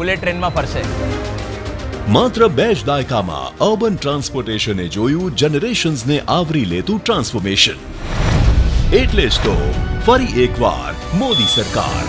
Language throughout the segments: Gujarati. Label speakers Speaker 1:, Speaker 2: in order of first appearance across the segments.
Speaker 1: બુલેટ ટ્રેનમાં ફરશે.
Speaker 2: માત્ર બે જ દાયકામાં અર્બન ટ્રાન્સપોર્ટેશને જોયું જનરેશન્સને આવરી લેતું ટ્રાન્સફોર્મેશન. એટલે જ તો ફરી એકવાર મોદી સરકાર.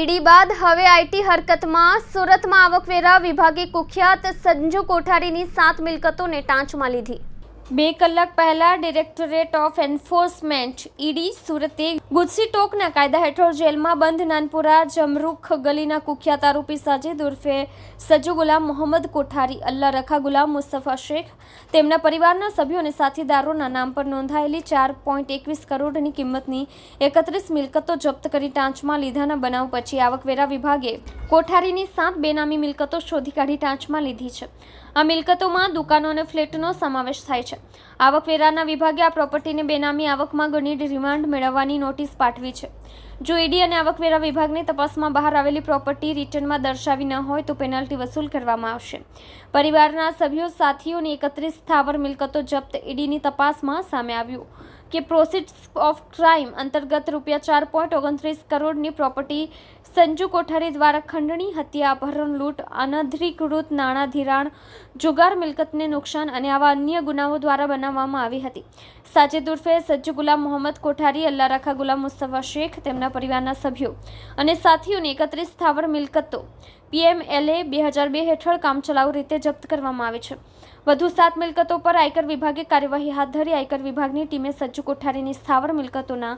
Speaker 3: ઈડી બાદ હવે આઈટી હરકતમાં સુરતમાં આવકવેરા વિભાગે કુખ્યાત સંજુ કોઠારીની સાત મિલકતોને ટાંચમાં લીધી. બે કલાક પહેલા ડિરેક્ટોરેટ ઓફ એન્ફોર્સમેન્ટ ઈડી સુરતે ગુજસી ટોકના કાયદા હેઠળ જેલમાં બંધ નાનપુરા જમરૂખ ગલીના કુખ્યાત આરોપી સાજિદ ઉર્ફે સજુ ગુલામ મોહમ્મદ કોઠારી, અલ્લા રખા ગુલામ, મુસ્તફા શેખ તેમના પરિવારના સભ્યો અને સાથીદારોના નામ પર નોંધાયેલી ચાર પોઈન્ટ એકવીસ કરોડની કિંમતની એકત્રીસ મિલકતો જપ્ત કરી ટાંચમાં લીધાના બનાવ પછી આવકવેરા વિભાગે કોઠારીની સાત બેનામી મિલકતો શોધી કાઢી ટાંચમાં લીધી છે. આ મિલકતોમાં દુકાનો અને ફ્લેટનો સમાવેશ થાય છે. આવકવેરાના વિભાગે આ પ્રોપર્ટીને બેનામી આવકમાં ગણી રિમાન્ડ મેળવવાની નોટિસ પાઠવી છે. જો ઈડી અને આવકવેરા વિભાગની તપાસમાં બહાર આવેલી પ્રોપર્ટી રિટર્નમાં દર્શાવી ન હોય તો પેનલ્ટી વસૂલ કરવામાં આવશે. પરિવારના સભ્યો સાથીઓની એકત્રીસ સ્થાવર મિલકતો જપ્ત ઈડીની તપાસમાં સામે આવ્યું કે પ્રોસિડ્સ ઓફ ક્રાઇમ અંતર્ગત રૂપિયા ચાર પોઈન્ટ ઓગણત્રીસ કરોડની પ્રોપર્ટી સંજુ કોઠારી દ્વારા ખંડણી, હત્યા, અપહરણ, લૂંટ, અનધિકૃત નાણાં ધિરાણ જુગાર મિલકતને નુકસાન અને આવા અન્ય ગુનાઓ દ્વારા બનાવવામાં આવી હતી. સાચે ઉર્ફે સજ્જુ ગુલામ મોહમ્મદ કોઠારી અલ્લા રાખા ગુલામ મુસ્તફા શેખ તેમના પરિવારના સભ્યો અને સાથીઓની એકત્રીસ સ્થાવર મિલકતો. પીએમએલએ બે હજાર બે હેઠળ કામચલાઉ રીતે જપ્ત કરવામાં આવી છે. વધુ સાત મિલકતો પર આયકર વિભાગે કાર્યવાહી હાથ ધરી આયકર વિભાગની ટીમે સજ્જુ કોઠારીની સ્થાવર મિલકતોના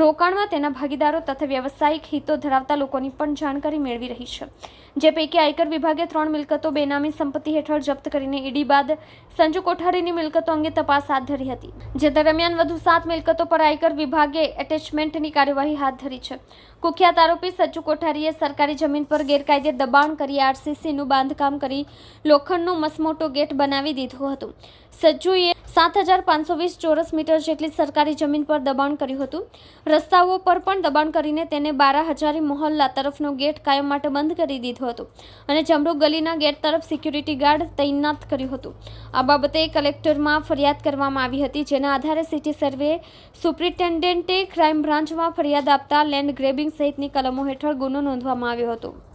Speaker 3: રોકાણમાં તેના ભાગીદારો તથા વ્યવસાયિક હિતો ધરાવતા લોકોની પણ જાણકારી મેળવી રહી છે. જે પૈકી આયકર વિભાગે ત્રણ મિલકતો બેનામી સંપત્તિ હેઠળ જપ્ત કરીને ઈડી બાદ સંજુ કોઠારીની મિલકતો અંગે તપાસ હાથ ધરી હતી, જે દરમિયાન વધુ સાત મિલકતો પર આયકર વિભાગે એટેચમેન્ટની કાર્યવાહી હાથ ધરી છે. કુખ્યાત આરોપી સજ્જુ કોઠારીએ સરકારી જમીન પર ગેરકાયદે દબાણ કરી આરસીસીનું બાંધકામ કરી લોખંડનું મસમોટો ગેટ બનાવી દીધું હતું. સજ્જુએ સાત હજાર પાંચસો વીસ ચોરસ મીટર જેટલી સરકારી જમીન પર દબાણ કર્યું હતું. રસ્તાઓ પર પણ દબાણ કરીને તેને બારા હજારી મોહલ્લા તરફનો ગેટ કાયમ માટે બંધ કરી દીધો હતો અને જમરૂક ગલીના ગેટ તરફ સિક્યુરિટી ગાર્ડ તૈનાત કર્યું હતું. આ બાબતે કલેક્ટરમાં ફરિયાદ કરવામાં આવી હતી, જેના આધારે સિટી સર્વે સુપ્રિન્ટેન્ડન્ટે ક્રાઇમ બ્રાન્ચમાં ફરિયાદ આપતા લેન્ડ ગ્રેબિંગ સહિતની કલમો હેઠળ ગુનો નોંધવામાં આવ્યો હતો.